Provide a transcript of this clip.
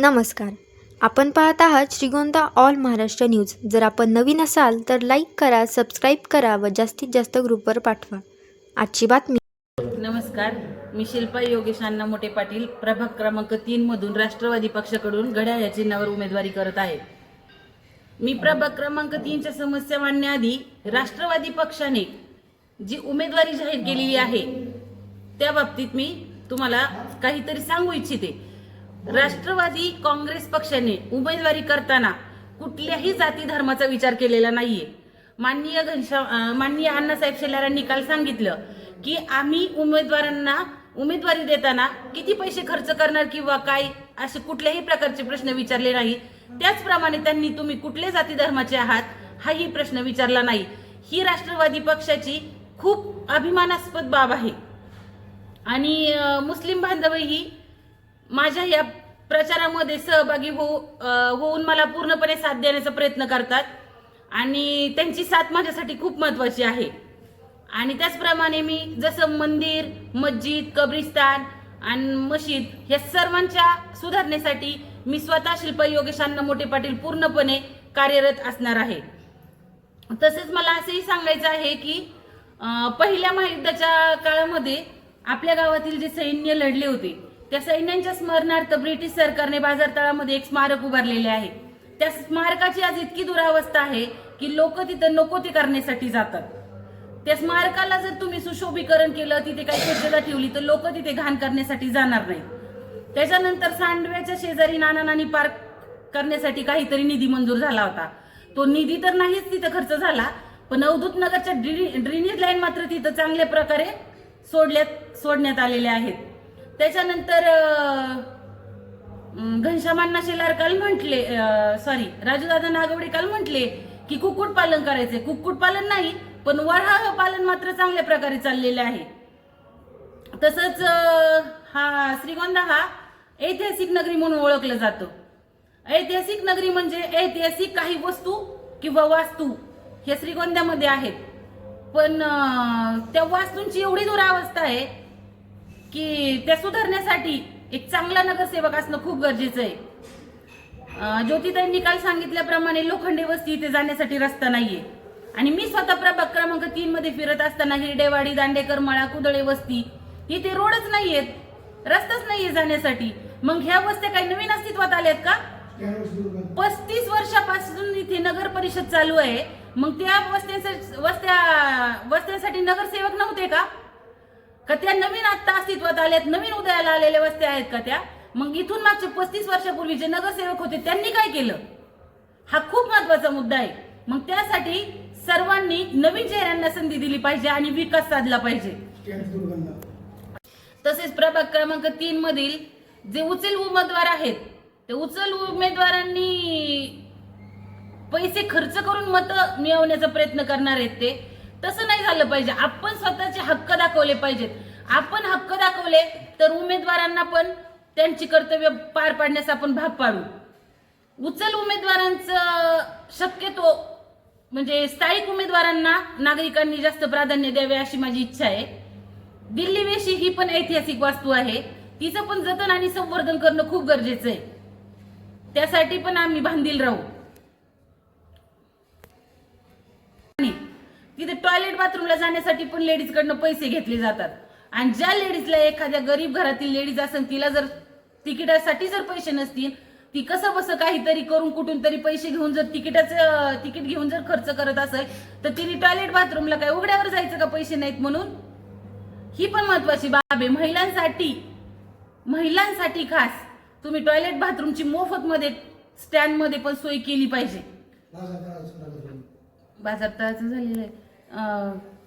नमस्कार. आपण पाहत आहात श्रीगोंदा ऑल महाराष्ट्र न्यूज. जर आपण नवीन असाल तर लाईक करा सबस्क्राईब करा व जास्तीत जास्त ग्रुपवर पाठवा. आजची बातमी. नमस्कार. मी शिल्पा योगेश अण्णा मोठे पाटील. प्रभाग क्रमांक तीन मधून राष्ट्रवादी पक्षाकडून घड्याळ या चिन्हावर उमेदवारी करत आहे. मी प्रभाग क्रमांक तीनच्या समस्या मांडण्याआधी राष्ट्रवादी पक्षाने जी उमेदवारी जाहीर केलेली आहे त्या बाबतीत मी तुम्हाला काहीतरी सांगू इच्छिते. राष्ट्रवादी काँग्रेस पक्षाने उमेदवारी करताना कुठल्याही जाती धर्माचा विचार केलेला नाहीये. माननीय घनश्याम माननीय अण्णासाहेब शेलारांनी काल सांगितलं की आम्ही उमेदवारांना उमेदवारी देताना किती पैसे खर्च करणार किंवा काय असे कुठल्याही प्रकारचे प्रश्न विचारले नाही. त्याचप्रमाणे त्यांनी तुम्ही कुठल्या जाती धर्माचे आहात हाही प्रश्न विचारला नाही. ही राष्ट्रवादी पक्षाची खूप अभिमानास्पद बाब आहे. आणि मुस्लिम बांधवही माझ्या या प्रचारामध्ये सहभागी होऊ होऊन मला पूर्णपणे साथ देण्याचा प्रयत्न करतात. आणि त्यांची साथ माझ्यासाठी खूप महत्त्वाची आहे. आणि त्याचप्रमाणे मी जसं मंदिर मस्जिद कब्रिस्तान आणि मशीद या सर्वांच्या सुधारणेसाठी मी स्वतः शिल्प योगेशांना मोठे पाटील पूर्णपणे कार्यरत असणार आहे. तसेच मला असंही सांगायचं आहे की पहिल्या महायुद्धाच्या काळामध्ये आपल्या गावातील जे सैन्य लढले होते त्या सैन्यांच्या स्मरणार्थ ब्रिटिश सरकारने बाजार तळामध्ये एक स्मारक उभारलेले आहे. त्या स्मारकाची आज इतकी दुरावस्था आहे की लोक तिथं नको ते करण्यासाठी जातात. त्या स्मारकाला जर तुम्ही सुशोभीकरण केलं तिथे काही स्वच्छता ठेवली तर लोक तिथे घाण करण्यासाठी जाणार नाही त्याच्यानंतर सांडव्याच्या शेजारी नाना नानी पार्क करण्यासाठी काहीतरी निधी मंजूर झाला होता. तो निधी तर नाहीच तिथं खर्च झाला पण अवधूत नगरच्या ड्रेने- ड्रेनेज लाईन मात्र तिथं चांगल्या प्रकारे सोडल्यात सोडण्यात आलेल्या आहेत. त्याच्यानंतर घनश्यामांना शेलार काल म्हटले सॉरी राजूदादा नागवडे काल म्हटले की कुक्कुट पालन करायचे कुक्कुट पालन नाही पण वराह पालन मात्र चांगल्या प्रकारे चाललेले आहे. तसंच हा श्रीगोंदा हा ऐतिहासिक नगरी म्हणून ओळखलं जातो. ऐतिहासिक नगरी म्हणजे ऐतिहासिक काही वस्तू किंवा वास्तू हे श्रीगोंद्यामध्ये आहेत. पण त्या वास्तूंची एवढी दुरावस्था आहे की त्या सुधारण्यासाठी एक चांगला नगरसेवक असणं खूप गरजेचं आहे. ज्योतिताईंनी काल सांगितल्याप्रमाणे लोखंडे वस्ती इथे जाण्यासाठी रस्ता नाहीये. आणि मी स्वतः प्रभाग क्रमांक तीन मध्ये फिरत असताना हिरडेवाडी दांडेकर मळा कुदळे वस्ती इथे रोडच नाहीयेत. रस्ताच नाहीये जाण्यासाठी. मग ह्या वस्त्या काही नवीन अस्तित्वात आल्यात का? पस्तीस वर्षापासून इथे नगर परिषद चालू आहे. मग त्या वस्त्यांसाठी वस्त्या वस्त्यांसाठी नगरसेवक नव्हते का? का त्या नवीन आत्ता अस्तित्वात आल्यात नवीन उदयाला आलेल्या वस्त्या आहेत का त्या? मग इथून मागच्या पस्तीस वर्षापूर्वी जे नगरसेवक होते त्यांनी काय केलं? हा खूप महत्त्वाचा मुद्दा आहे. मग त्यासाठी सर्वांनी नवीन चेहऱ्यांना संधी दिली पाहिजे आणि विकास साधला पाहिजे. तसेच प्रभाग क्रमांक तीन मधील जे उचल उमेदवार आहेत ते उचल उमेदवारांनी पैसे खर्च करून मत मिळवण्याचा प्रयत्न करणार आहेत ते. तसं नाही झालं पाहिजे. आपण स्वतःचे हक्क दाखवले पाहिजेत. आपण हक्क दाखवले तर उमेदवारांना पण त्यांची कर्तव्य पार पाडण्यास आपण भाग पाडू. उचल उमेदवारांचं शक्यतो म्हणजे स्थायिक उमेदवारांना नागरिकांनी जास्त प्राधान्य द्यावे अशी माझी इच्छा आहे. दिल्ली वेशी ही पण ऐतिहासिक वास्तू आहे. तिचं पण जतन आणि संवर्धन करणं खूप गरजेचं आहे. त्यासाठी पण आम्ही बांधील राहू आणि तिथे टॉयलेट बाथरूमला जाण्यासाठी पण लेडीज कडनं पैसे घेतले जातात. आणि ज्या लेडीजला एखाद्या गरीब घरातील लेडीज असेल तिला जर तिकिटासाठी जर पैसे नसतील ती कसं बसं काहीतरी करून कुठून तरी पैसे घेऊन जर तिकिटाचं तिकीट घेऊन जर खर्च करत असेल तर तिने टॉयलेट बाथरूमला काय उघड्यावर जायचं का पैसे नाहीत म्हणून? ही पण महत्वाची बाब आहे. महिलांसाठी महिलांसाठी खास तुम्ही टॉयलेट बाथरूमची मोफत मध्ये स्टँडमध्ये पण सोय केली पाहिजे. बाजार तळाचं झालेलं आहे. 嗯